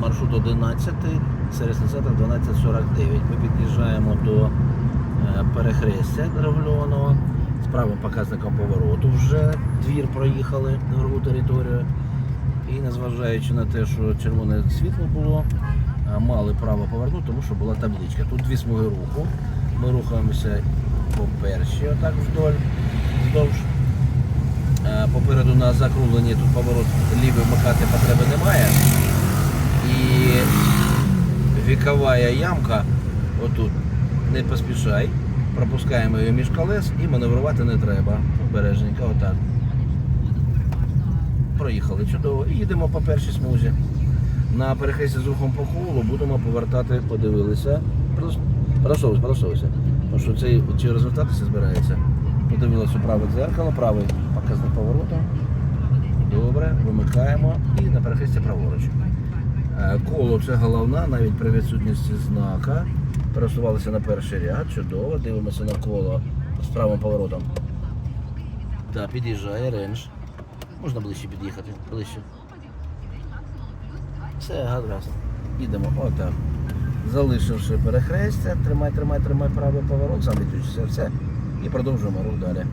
маршрут 11, сервісний центр 1249. Ми під'їжджаємо до е, перехрестя регульованого з правим показником повороту. Вже двір проїхали на другу територію. І незважаючи на те, що червоне світло було, е, мали право повернути, тому що була табличка. Тут дві смуги руху. Ми рухаємося по першій, отак вдоль, вздовж. Е, Попереду на закругленні тут поворот лівий вмикати потреби немає. І вікова ямка отут. Не поспішай. Пропускаємо її між колес і маневрувати не треба. Обережненько, отак. Проїхали чудово. І їдемо по першій смузі. На перехресті з рухом по колу будемо повертати, подивилися. Просовуйся, просовуйся. Тому що цей чи розвертатися збирається. Подивилися праве дзеркало, правий показник повороту. Добре, вимикаємо і на перехресті праворуч. Е, Коло це головна, навіть при відсутності знака. Пересувалися на перший ряд, чудово, дивимося на коло з правим поворотом. Так, під'їжджає ренж. Можна ближче під'їхати, ближче. Все, гаразд. Їдемо, отак. Залишивши перехрестя, тримай, тримай, тримай правий поворот, сам відключився, все. І продовжуємо рух далі.